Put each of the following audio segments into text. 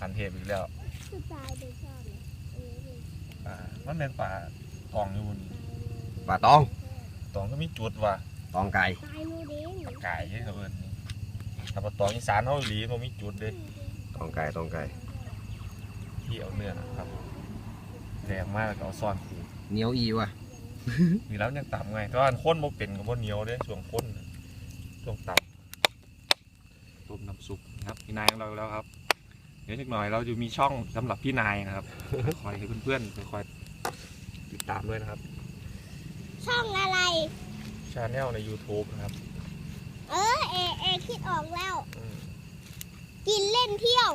ขันเทพอีกแล้วคือตายโดยชอบเนี่ยอันนี้เป็นป่ามันเป็นป่าตองอยู่บนป่าตองตองก็มีจุดว่ะตองไก่ตายโมเดลไก่ให้เขาเอินนี่ถ้าปลาตองอีสานเขาอีหลีมันมีจุดเด้ ตองไก่ตองไก่ที่เอาเนื้อนะครับแรงมากแล้วก็เอาซ่อนคูเหนียวอีว่ะมีแล้วยังต่ำไงแต่ว่าข้นบ่เป็นกับบ่เหนียวเด้ช่วงข้นน่ะช่วงต่ำต้มน้ำซุปนะครับพี่นายของเราแล้วครับเดี๋ยวอีกหน่อยเราจะมีช่องสำหรับพี่นายนะครับ คอยให้เพื่อนๆคอยติดตามด้วยนะครับช่องอะไร ชาแนลใน YouTube นะครับเออเอเอคิดออกแล้ว อืมกินเล่นเที่ยว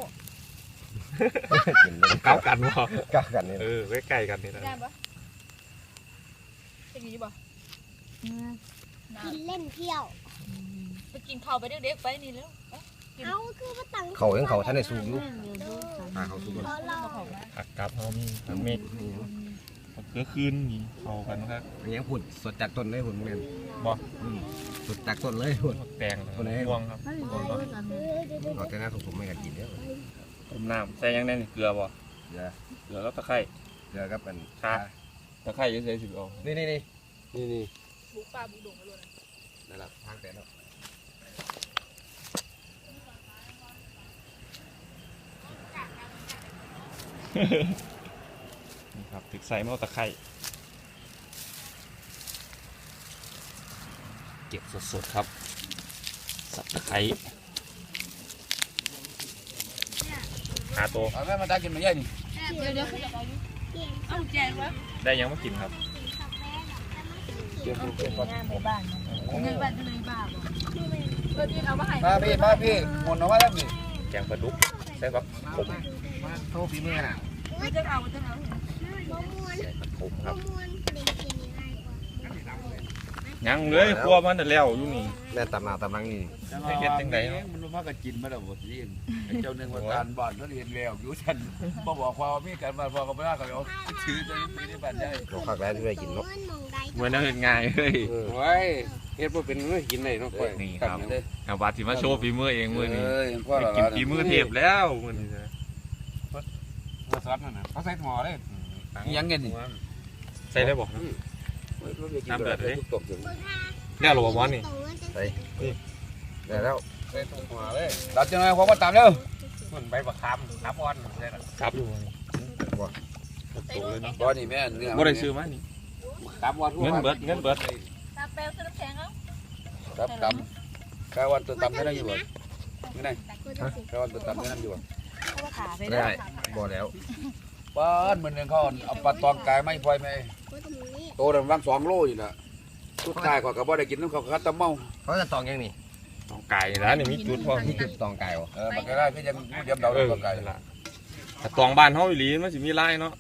กินเลยเก้ากันวะก้ากันนี่เออใกล้ๆกันนี่นะได้ปะเป็นอย่างนี้ปะกินเล่นเที่ยว ไปกินข้าวไปเด็กๆไปนี่แล้วไป เอาคือมาตั้งเขายังเขาท่านในสูงอยู่ตาเขาสูงเพราะเรามาของนะผักกับเขามีผักเม็ดผักเกลือคืนนี่เข้ากันครับอันนี้พูดสดจากต้นเลยหุ่นเงี้ยบ่สดจากต้นเลยหุ่นผักแตงคนไหนม่วงครับต้นเนาะเออเดี๋ยวเดี๋ยวเราแต่หน้าถุงๆไม่กันกินเด้อต้มน้ำใส่ยังแน่นี่เกลือบ่เดี๋ยวเกลือแล้วตะไคร้เดี๋ยวครับมันค่ะตะไคร้ยังใส่สิบเอานี่นี่นี่นี่นี่บุกป่าบุกดงไปเลยนะนั่นแหละทางแต่เนาะ นี่ครับถึกใส่หม้อตะไคร้เก็บสดๆครับ สับตะไคร้หาตัวเอาแม่มาตากินมาใหญ่นี่เดี๋ยวเดี๋ยวเขาจะเอาอยู่เปลี่ยนเอาแจงวะได้ยังไม่กินครับกินกาแฟหรอกแต่มันกินงานไปบ้านเงินบ้านก็เลยบ้าบ่เออพี่เอามาให้มาพี่มาพี่หมุนออกมาแล้วพี่แกงปลาดุกใส่ผักขม มาโทษพี่แม่น่ะไม่ต้องเอาไม่ต้องเอามะม่วงใส่ผักขมคมะรับม่วงเป็นกินยังไงกว่ายังเลยครัวมันแต่แล้วอยู่นี่แม่ตำหนาตำลังนี่ให้เฮ็ดจังใดเนาะ มันรู้ว่ากันกินมาแล้วบ่สิเจ้าหนึ่งว่าการบ้านเขาเรียนแล้วอยู่ฉันบ่บอกความมีการบ้านพอก็บ่ได้ก็เอาถือตัวนี้ในบ้านใหญ่เราคักแล้วที่ได้กินเนาะมะม่วงมองใดเหมือนเฮ็ดง่ายเลยโอ้ยเฮ็ดบ่เป็นเอ้ยกินได้เนาะค่อยนี่ครับ เอาบาดสิมาโชว์ฝีมือเองมื้อนี้เอ้ยพ่อไปละกินฝีมือเทพแล้วมื้อนี้นะ มาสอนนั่นน่ะเขาใส่หม้อเลยยังไงนี่ ใส่ได้บ่น้ำเดือดเลยตกถึงแล้วหรอบ่นี่ตรงนั้นจะไปได้แล้วใส่ถุงหัวเลยเราจะน้อยพอมาตามเร็วมันใบบักคำครับอ่อนใช่ล่ะครับอยู่บ่ตรงเลยเนาะบ่นี่แม่เนื้อบ่ได้ซื้อมานี่ตามวันทั่วเงินเบิดเงินเบิดตาแปลวซื้อน้ำแข็งเอาครับตามกาวันตัวตำให้ได้อยู่บ่ไม่ได้ก็จะสิกาวันตัวตำให้ได้อยู่บ่เอามาขา ไปไม่ได้บ่แล้วบ้านมันยังเขาเอาปลาตองกายไม่พลอยไหมก็ตรงนี้โตดังวังสองโลอยู่น่ะสุดท้ายกว่าก็บ่ได้กินน้ำเขาคัดตะเมาเขาจะตองยังนี่ต้องไก่แล้วนี่มีจุดพอนี่คือตองไก่เหรอเออมันก็ได้พี่ยังเดียมเดาเอเรื่อองตองกายนั่นล่ะแต่ตองบ้านเฮาอีหลีมันสิมีลายเนาะ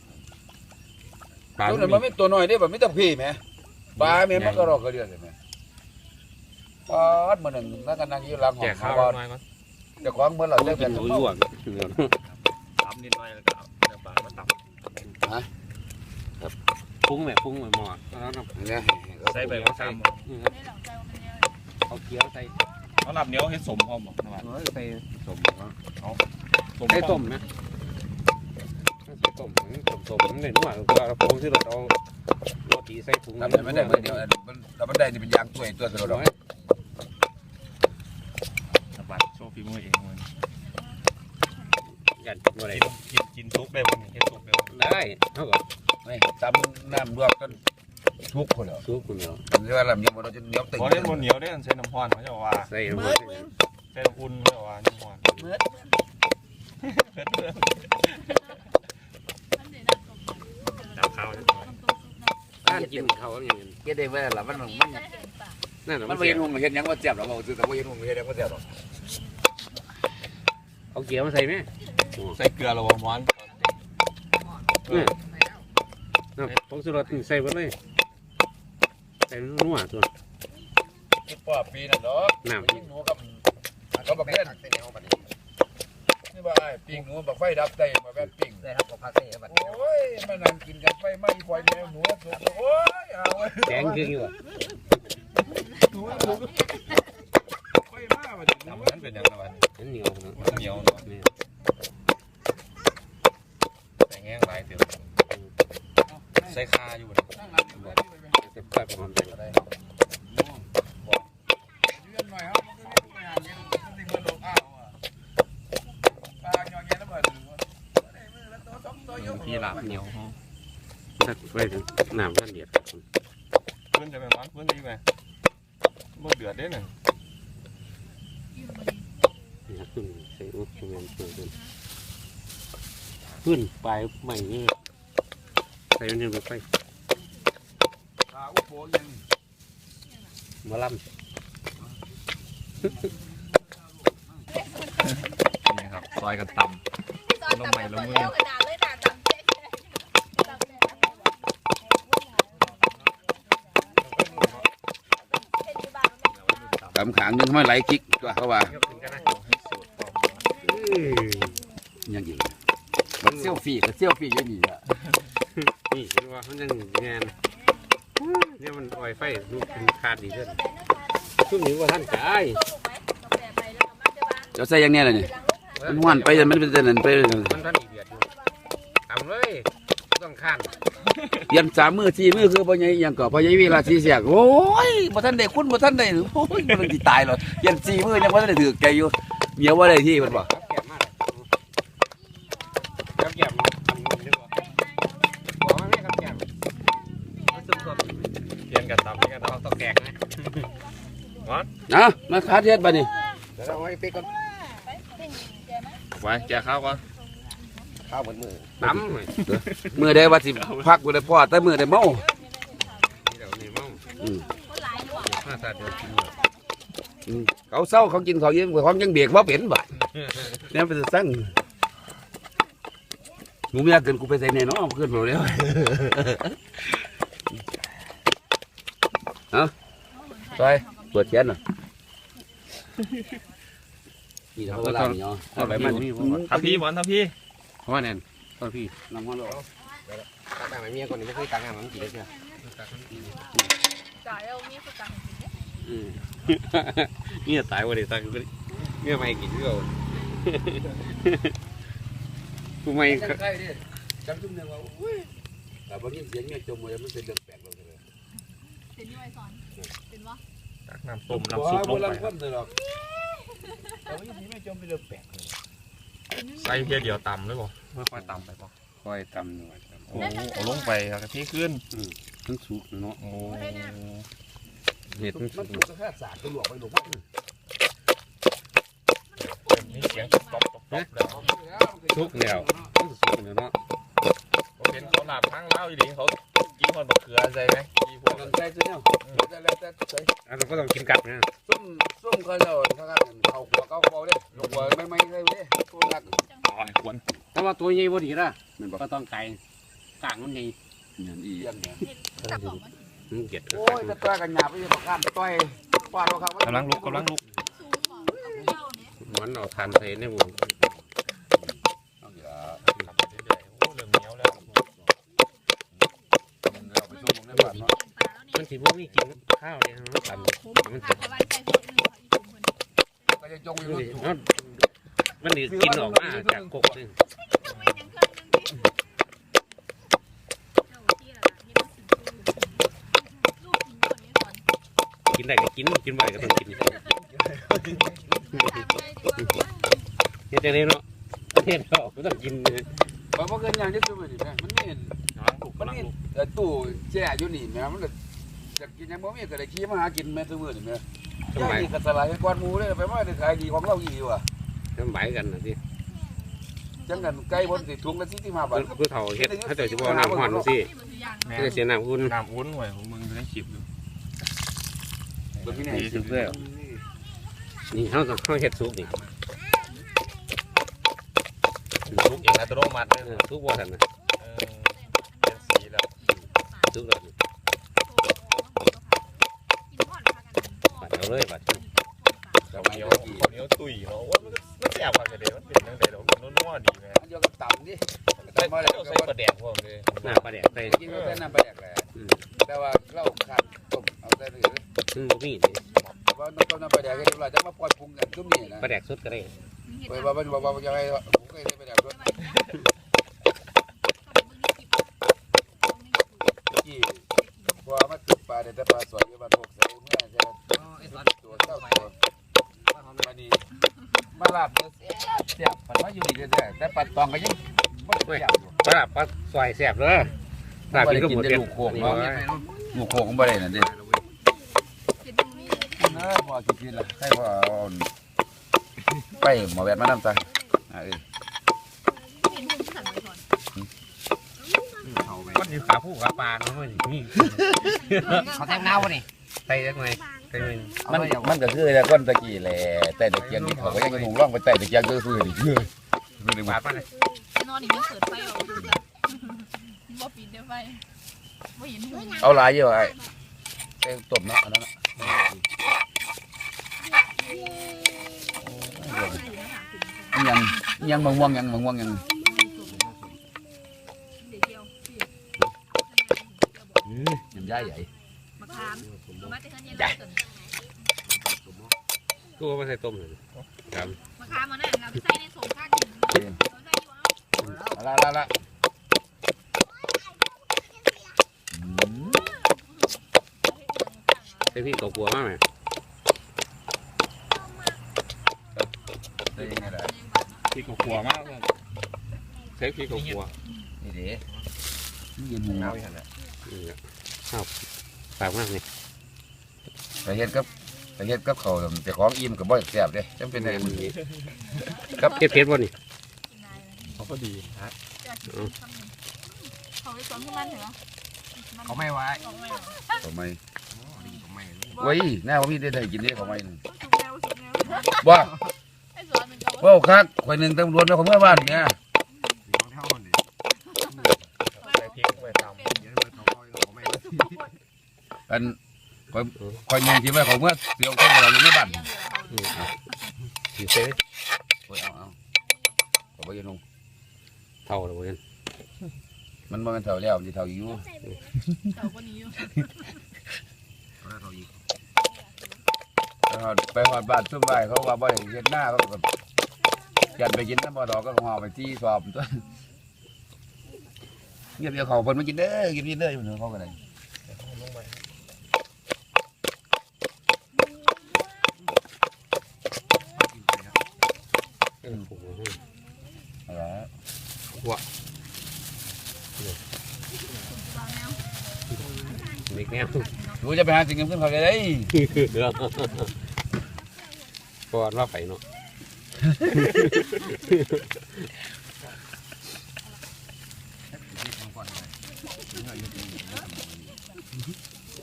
ปลาตัวนั้นมันไม่ตัวน้อยเด้แบบไม่ต้องพี่แหมปลาแม่มันก็รอกกระเดือนเลยแหมปลาดมันนั่นนั่งกันนั่งอยู่หลังห้อแก่งข้าวว่า น้อยก่อนจะคว้างเมื่อเราเลิกกันตำนิดหน่อยแล้วก็เอาเนื้อปลามาตำพุ้งแม่พุ้งแม่หมอแล้วน้เนี่ยใส่ใบมะขามได้หลังใจว่ามันเนี่ยำเอาเกี๊ยวใส่เอาลาบเหนียวเฮ็ดสมพร้อมบ่นะว่าเออใส่สมสมใส่ต้มนะใส่ต้มต้มต้มมันเลยนัวตัวเราพุ้งที่เราเอาโรตีใส่ถุงทำไม่ได้มันเดียวมันทำไม่ได้นี่เป็นยางตัวตัวตัวเราสบัดโชว์ฝีมือเองมัน ยันกินอะไร กินกินกินซุปได้บ่นี่เฮ็ดซุปได้บ่ได้เท่ากับไม่ตำน้ำรวกกันทุกคนเหรอซุปคนเดียวมันเรียกว่าลำยังมันเราจะเหนียวตึงบ่ได้บ่เหนียวได้อันใส่น้ำร้อนเขาจะว่าใส่หมเมื่ดอเมื่อใส่น้ำอุ่นเขาจะว่าน้ำร้อนเมื่อเมื่อมันเดี๋ยวนะตกน้ำข้าวมันตกซุปนะร้านกินเขาอย่างนี้เก็ดได้เวลามันมันใส่เห็นปะนั่นแหละมัมันนไม่เห็นหุ่นเห็นยังว่าเจ็บหรอกแต่ว่าเห็นหุ่นเห็นยังว่าเจ็บหรอกเอาเกี๊ยวมาใส่ไหมใส่เกลือแล้วบ่หวาน เออน้ำผงชูรสใส่หมดเลยใส่นัวตัวป้าปีนั่นเนาะน้ำปิ้งหนูกับเขาบอกเล่นนี่ว่าปิ้งหนูบอกไฟดับได้มาแวะปิ้งได้ครับของพักนี่ครับโอ้ยมานั่งกินกันไฟไหม้ไฟแนวหนูสุกโอ้ยเอาไว้แดงคืออยู่หนูสุกไฟมาบัดนี้น้ำมันเป็นยังไงวะอันเหนียวนะมันเหนียวเนาะ นี่ ใส่คาอยู่บ่นั่งหลังอยู่แบบนี้ไปเต็มกระป๋องเลยเลื่อนหน่อยครับมันก็ไม่ไปหาเนี่ยมันติดมือลงอ้าวอะปลาหยอดเงี้ยแล้วเบิดได้มือแล้วตัวสองตัวยกพี่ลาบเหนียวถ้าไว้ถึงน้ำท่านเดียดครับเพื่อนจะไปมันเพื่อนดีไหมบ่เดือดเด้น่ะนี่ครับขึ้นใส่อุปกรณ์เปิดขึ้นขึ้นปลายใหม่นี่ ใส่มันยังไปไฟปลาอุโปยังมาล่นี่ครับซอยกันต่ำลงใหม่ลงมือตำขางนึงทำไมไหลคิกตัวเขาว่าำยังอีกมันเซี่ยวฟี่กับเซี่ยวฟี่ยังอีกอะ นี่เห็นว่ามันยังงานเนี่ยมันปล่อยไฟลูกเป็นขาดดีเด้อช่วงนี้ว่าท่านจ่ายเดี๋ยวใส่ยังเนี่ยเลยนี่มันห้วนไปมันเป็นนั่นไปมันท่านอีเดียดอยู่ทำเลยต้องข้านเรียนสามมือสี่มือคือพ่อใหญ่ยังก่อพ่อใหญ่เวลาสี่เสียกโอ้ยบ่ทันได้คุณบ่ทันได้โอ้ยมันสิตายเลยเรียนสี่มือยังบ่ทันได้ถือใจอยู่เมียว่าได้ที่มันบ่ครับแก่ กันต่ำเพียนกันต่เอาตะแกกนะนะมาคาเทศบัดนี้เดี๋ยวเราไว้ไปก่อนำไว้แกะข้าวก่อนข้าวเหมือนมือตั้มมือได้ว่าสิพักบ่ได้พอแต่มือได้เมาเดี๋ยวนี่มั่งอืมมาตาเดียวกินอืมเขาเศร้าเขากินเขาวเย็นเขายังเบียกบ่เป็นบัดเนี่ยเป็นสั่งหนูไม่อยากเกินกูไปใส่แน่เนาะขึ้นบ่แล้ว ฮะซ อยเปิดแขนน่ะนี่เขาก็ลาเนาะเอาไปมันนี่เพราะว่าทับพี่บอลทับพี่เพราะว่าแน่นตอนพี่น้ำมันโลตักน้ำให้เมียคนนี้ไม่เคยตักน้ำมันกินเลยใช่ไหมอืมเนี่ยตายวันเดียวตายก็เนี่ยไม่กินก็กูไม่ใกล้ดิจำจุ่มเนี่ยว่าอุ้ยแต่บางทีเสียงเมียจมเลยมันเป็นเรื่องแปลกเลยตักน้ำต้มน้ำซุปลงลัไปงคนเลยหร อกแต่บางทีไม่จมเป็นเรื่องแปลกเลยใส่เพียเดียวต่ำเลยบ่ไม่ค่อยต่ำไปบ่คอยตำหน่อยโอ้เอาลงไปครับพี่ขึ้นมันสุกเนาะโอ้เห็ดมันมัสุนกถูกกระแทกสากตัวหลวกไปหลวกมันมีเสียงตบตบตบแล้วสุกแล้วมันสุกแล้วเนาะผมเห็นเขาหลับข้างเล่าอยู่ดีเขากินคนบักเขือใส่ไหมกี่พวกกันใจตัวเนี่ยแต่แล้วแต่ใส่อันนั้นก็ต้องกินกับนะส้มส้มเขาเจ้าเขากันเขาหัวเขาคอเด้ลงหัวไม่ไม่เลยเด้ตัวหนักอ๋อควรถ้าว่าตัวใหญ่พอดีละมันบอกก็ต้องไก่กลางมันใหญ่อย่างอีอย่างเนี่ยมันเก็ดโอ้ยจะต่อยกันหยาบไปยังประกันต่อยฟาดเราครับกำลังลุกกำลังลุกมันเอาทานใส่ในหมู เอาอย่า ขับไปเรื่อยๆโอ้เริ่มเหนียวแล้ว เราไปส่งในบ้านเนาะ มันสิบ่มีกินข้าวเนี่ยมันตันมันสุกก็จะจงอมันสิถูกมันนสิกินออกมาจากกกนี่กินได้ก็กินกินไม่ก็ต้องกินเฮ็ดจังได๋เนาะเฮ็ดแล้วก็ต้องกินบางคนอย่างที่สุดเลยแม่มันไม่เห็นกำลังลุกมันกำลังนี่ลุกแต่ตู้แช่อยู่นี่แม่มัน จะกินยังบ่มีก็ได้ขี้มาหากินแม่ซื้อมือนี่แม่สมัยย่านี่ก็สลายก้อนหมูเลยไปว่าได้ขายดีของเราอีว่ะสมัยกันน่ะสิจังกันไก่บนสิถุงละ45บาทผู้เฒ่าเฮ็ดถ้าเจ้าสิบ่น้ำฮ้อนจังซี่แม่จะเสียน้ำอุ่นน้ำอุ้นหน่วยของมึงได้คลิปอยู่บ่มีไหนดีสุดแล้วนี่เฮาต้องเฮาเฮ็ดสุกนี่ลุกเองอัตโนมัติเลยเออสุกบ่ทันน่ะเออเป็นสีแล้วสุกแล้วนี่ปัด เอาเลยปัดข้าวเหนียวข้าวเหนียวตุ๋ยเนาะว่ามันก็มันแซ่บกว่ากันเด้มันเป็นจังได๋ดอกมันนัวๆดีแม่อันเดียวกับต่ำดิใส่ใส่ปลาแดกพวกเลยหน้าปลาแดกใส่กินก็แต่น้ำปลาแดกแหละอืมแต่ว่าเราขาดต้มเอาแต่นี่ซึ่งบ่มีนี่ว่าน้ำต้มน้ำปลาแดกให้ดูเราจะมาปล่อยปรุงกันทุกนี่นะปลาแดกสุดก็ได้ไปว่ามันบอกว่าจะให้ผมเคยได้ปลาแดกด้วย พอ มาตึกปลาเดี๋ยวจะปลาสวยอยู่บ้านพวกเสาเมื่อจะตัวเจ้าตัวมานี่มาลาบเนื้อเสียบเสียบปันว่าอยู่ดีแท้ๆแต่ปัดตองก็ยังบ่เสียบอยู่ปลาปลาซอยแซ่บเลยลาบกินก็หมดเลยลูกโป่งเนาะหมูโคงบ่ได้นั่นเด้เออพอสิกินละให้พอไปหมอแวดมานำซะอ่าเออ มั นอยู่ขาผู้ขาปลาเนาะมันนี่เขาแทงเน่าวะนี่ใส่ได้ไหมใส่ไหมมันมันก็คือแต่คนตะกี้แหละแต่ตะเกียงนี่เขาก็ยังจะหุงร่องไปแต่ตะเกียงก็คือนี่คือคือนี่ปลาว่าปลาเลยนอนอีกยังเปิดไฟออกบ่ปิดเดี๋ยวไฟบ่เห็นหุ่นเอาหลายอยู่ไอ้ไอ้ต้มเนาะอันนั้นน่ะอิหยังอิหยังมะม่วงอิหยังมะม่วงอิหยัง เด็กเดียว ยำย่ายใหญ่มะขามมาแต่เฮือนยันต้นตัวมาใส่ต้มเลยครับมะขามมานั่นเราไปใส่ในโสมข้างกินเราใส่อยู่เอาละละละอืมใส่พี่กกลัวมากไหมได้ยังไงล่ะพี่ก็กลัวมากเลยใส่พี่กกลัวนี่เด้นี่ยินหูเน่าอย่างนั้น นี่แหละครับปากมากนี่ไปเฮ็ดกับไปเฮ็ดกับเขาวแต่ของอิ่มกับบ่แซ่บเด้จำเป็นได้มื้อนี้ครับเผ็ดเผ็ดบ่นี่เขาก็ดีฮะเขาไปสอนที่มันเหรอเขาไม่ไว้ทำไมดีเขาไม่เว้ยแน่ว่ามีได้ได้กินเด้เขาไม่สุกแล้วสุกแล้วบ่ไอ้สอนมันก็เว้าคักข่อยหนึงตำรวจมาของเมื่อบ้านเนี่ย ของเท่าคนนี้ ใส่พริกไปตำ เดี๋ยวเขาเขาไม่ อันข่อยข่อยยังสิไว้ของเมื่อเสียวคนเราอยู่ในบ้านอืมเอาสีเซ่โอ้ยเอาเอาขอบ่อยังลงเท่าเลยเว้ยมันบ่แม่นเท่าแล้วมันสิเท่าอยู่เขาคนนี้อยู่เขาอีกไปฮอดไปฮอดบ้านซุ่มไว้เขาว่าบ่ได้เฮ็ดหน้าเขาก็ยันไปกินน้ำบ่ดอกก็ห่อไปที่สอบตัวเงียบเดียวเขาเพิ่นมากินเด้อกินนี่เด้ออยู่เนอะเขาก็ได้เออโอ้โห เอาล่ะ เด็กแนว รู้จะ ไปหาสิ่งเงินขึ้นเขาเลยเด้ยก่อนว่าไปเนาะ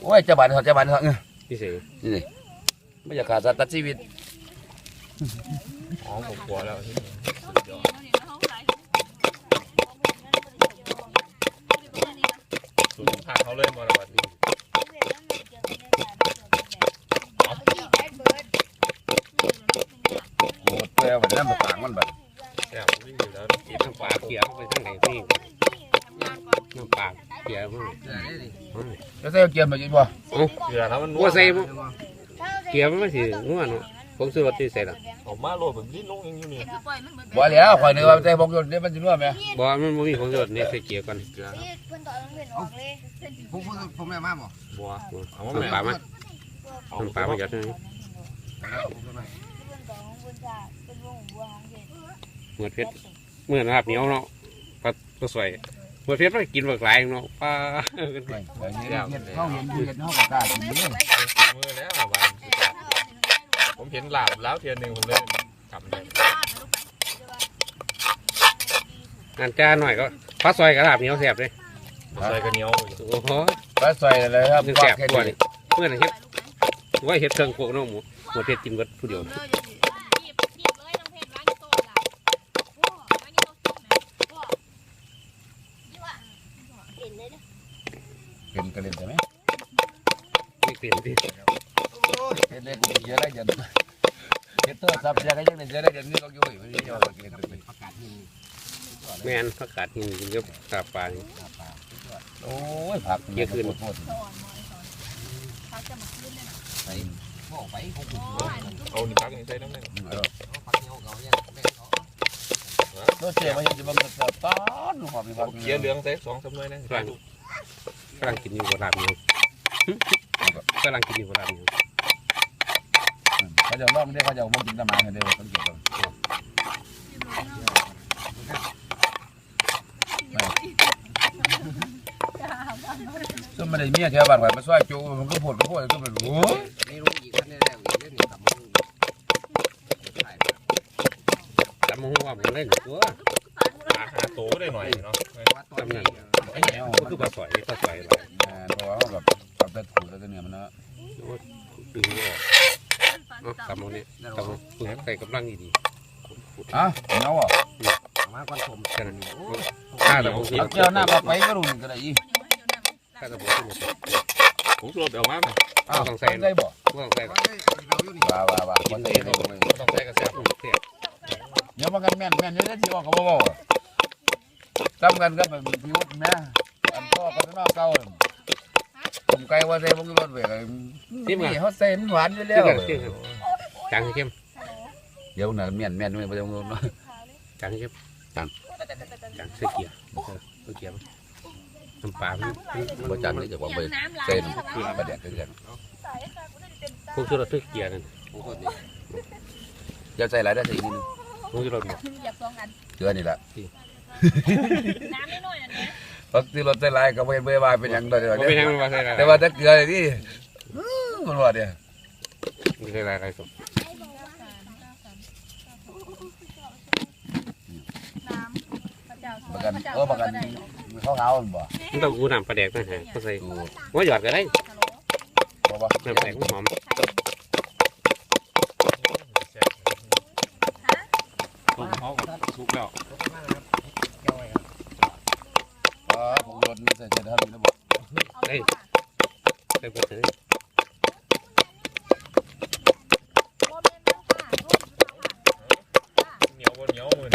โอ้ยจะบานเขาจะบานเขาเออพี่เสกนี่นี่ไม่อยากขาดสัตว์ตัดชีวิตอ๋อผมกลัวแล้วที่นี่เขาใส่สูตรผักเขาเลยมาแล้วบัดนี้ โอ้เปลือยมันน้ำปลางมันแบบ แซ่บวิ่งอยู่แล้ว กินน้ำปลาเขียวไปทั้งไหนนี่น้ำปลาเขียวมั้ง แล้วใส่เกียร์มาจีบ่เกลือแล้วมันนัว่าใส่เขียวมันไม่สิงัวเนาะผมซื้อรถที่ใส่ละออกมาโลดแบบลิ้นลงอย่างนี้นี่คือปล่อยมันเหมือนบ่แล้วข่อยนึกว่าใส่พงยนต์นี่มันสินัวไหมบอกว่ามันไม่มีผมซื้อรถนี่ใส่เขียวก่อนเกลือครับเพิ่นต่อต้องเปลี่ยนออกเลยผมผมผมไม่มาบ่บัวเอามาน้ำปลามาเอาน้ำปลามาหยอดนี่เพิ่นต่อของเพิ่นจะเป็นวงบัวของเพิ่นเหมือนเพชรเหมือนลาบเหนียวเนาะปลาตัวสวยเหมือนเพชรมันกินแบบหลายเนาะปลาไม่เห็นเห็นเขาเห็นเห็นเขาก็กล้ากินเด้อฝีมือแล้วบานสุดยอดผมเห็นหลาบแล้วเทียนหนึ่งผมเลยทำได้งานจ้าหน่อยก็ปลาซอยกับลาบเหนียวแซ่บเลยใส่กระเหนียวโอ้โหปลาใส่เลยครับยังปลาแซ่บแค่กว่านี้นี่เมื่อไหร่เฮ็ดว่าเฮ็ดเครื่องโขกเนาะหมูหมดเพชรกินกันผู้เดียว เออจะสิหยิบหยิบเลยน้องเพชรล้างโต๊ะล่ะพ่อล้างโต๊ะกินนะพ่อยี่ว่า เห็นเลยนะ เป็นกระเล่นใช่ไหม นี่ เปลี่ยนที่เห็นเลยกูเยอะได้ยันเห็นตัวซับเสียก็ยังได้เยอะได้ยันนี่ก็อยู่ไม่ได้ยอมกินเลยประกาศที่แม่นผักกาดหินกินกับตาปลานี่โอ้ยผักโคตรสอนหมอสอนเขาจะมาขึ้นเนี่ยนะไปบอกไปเขาโอ้ยมันก็เอานี่พักนี่ใส่น้ำหนึ่งเขาพักเงาเขาเนี่ยแม่เขาตัวเสียมาเห็นจะบังเกิดต้อนหอมมีผักเคี้ยวเหลืองใส่สองสามหน่วยนะกำลังกำลังกินอยู่กับลาบเหนียว กำลังกินอยู่กำลังอยู่เขาจะลองเด้เขาจะบ่กินตะมาเด้อสังเกตเบิ่งซึ่งมันได้เมียแถวบ้านไว้มาซอยจูมันก็พูดก็พูดก็ไม่รู้นี่รู้อีกท่านได้แล้วอีกเรื่องนี้ทำมึงใช่จำมึงว่ามึงเล่นตัวหาหาโตก็ได้หน่อยเนาะว่าตอนนี้ไอ้เนี้ยก็คือปลาสอยปลาสอยอะไรแม่นเพราะว่าเขา แบบกับแต่ถูแต่เนี่ยมันเนาะดึงออกเนาะกำมือนี่กำมือใส่กำลังดีอะเหงาอะมาก่อนผมๆแค่นั้นข้าแต่ผมเอาเจ้าหน้ามาไปก็รู้ก็ได้อีข้าแต่ผมผมรถเอามาไหมอ้าวต้องใส่ได้บ่ก็ต้องใส่ก็ได้เราอยู่นี่ว่าว่าว่าคนเตะลงเลยต้องใช้กระแสเสียเดี๋ยวมันกันแม่นแม่นอยู่ได้ที่ว่าเขาบ่เว้าอะจำกันก็แบบพิวแม่อันพ่อกันนอกเก่า ผมไกลว่าใส่บ่มีรถเวกนี่เขาใส่มันหวานอยู่แล้วจางเข้มเดี๋ยวน่ะแม่นแม่นไม่บ่ต้องเนาะจางเข้มจางจางเสื้อเกียร์เสื้อเกียร์น้ำปลาบ่จันนี่จะบอกไปน้ำลายใส่น้ำเกลือประเดี๋ยวเกลือพวกชุดเราเสื้อเกียร์นั่นผมคนนี้อย่าใส่หลายได้ใส่นิดนึงพวกชุดเราบอกเหยียบสองอันเกลือนี่แหละน้ำน้อยๆอันนี้เพ ราะที่รถใส่หลายก็บ่เห็นบ่ว่าเป็นหยังดอกเขาไม่ให้มันมาใส่อะไรแต่ว่าถ้าเกลือนี่มันว่าเด้ไม่ใช่อะไรสมน้ำพระเจ้าประกันเออประกันเขาเอาบ่มันต้องกูน้ำปลาแดกนั่นฮะก็ใส่ว่าหยอดก็ได้บ่บ่น้ำปลาแดกหอมต้มเขากับซุกแล้วอ๋อ ผมรถใส่ใส่เท่านี้แล้วบ่ได้ใส่ไปเลยเหนียวบนเหนียวมือ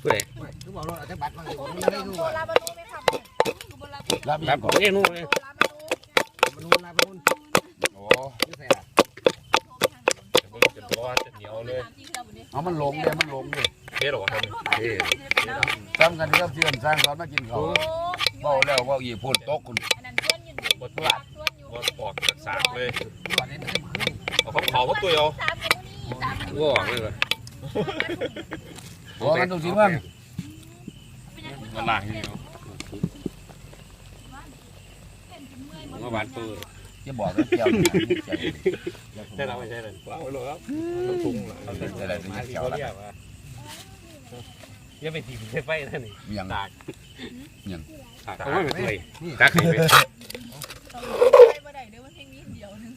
ผู้ใดทุกบอกเราจะบัตรมาเลยผมไม่ได้ดูว่ารับรับก่อนเอ้นู่นเลยมันนู่นนะมันนู่นโอ้นี่ใส่ละจะเบิ่งจะบอกว่าจะเหนียวเลยเอามันลงเด้มันลงเด้ เทหรอครับเอ้ซ้ำกันกับเพื่อนสร้างสอนมากินเขาวเว้าแล้วเว้าอีพูดตกคุณบดพลาดบดปอกจากสากเลยตอนนี้มันขึ้นเอาเขาเขาตัวเอาว้ามคนว่าเลยว่ะบ่มันต้องสิมันมันล่างอย่างเดียมาหวานปื้อจะบอกว่าแก้วนี่ใจใช่เราไม่ใช่เลยว้าวเลยครับต้องถุงเลย เอาเป็นอะไรเป็นมาที่แก้วเขาละเรียว อย่าไปทีมไฟนั่นนี่มีหยังตากหยังตากเอาไม่เป็นไรตากให้ไปไปบ่ได้เดี๋ยวมันเพลงนี้เดียวนึง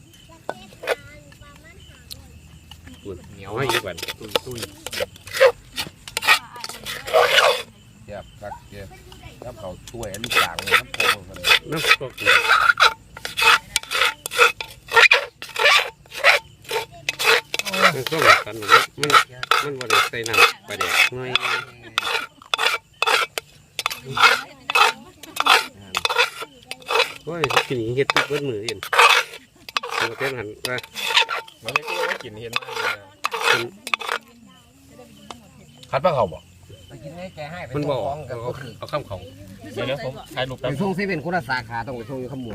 เหนียวให้เยอะกว่าตุยตุยแก้วคักแก้วแล้วเขาถ้วยอันนี้จางเลยน้ำโคกันน้ำตกเลยมันก็เหมือนกันมันมันวันใส่น้ำปลาแดกน้อย โอ้ยกินเห็ดตุ๊กเบิ้ลมือเห็นมันเต้นหันว่ามันไม่กลัวว่ากินเห็นมากเลยนะคัดปลาเขาบ่ไปกินให้แกให้ไปมันบอกฟ้องกับเอาข้ามเขาเดี๋ยวเดี๋ยวผมถ่ายรูปไปแป๊บส่งเซเว่นคนละสาขาต้องไปส่งอยู่ขมว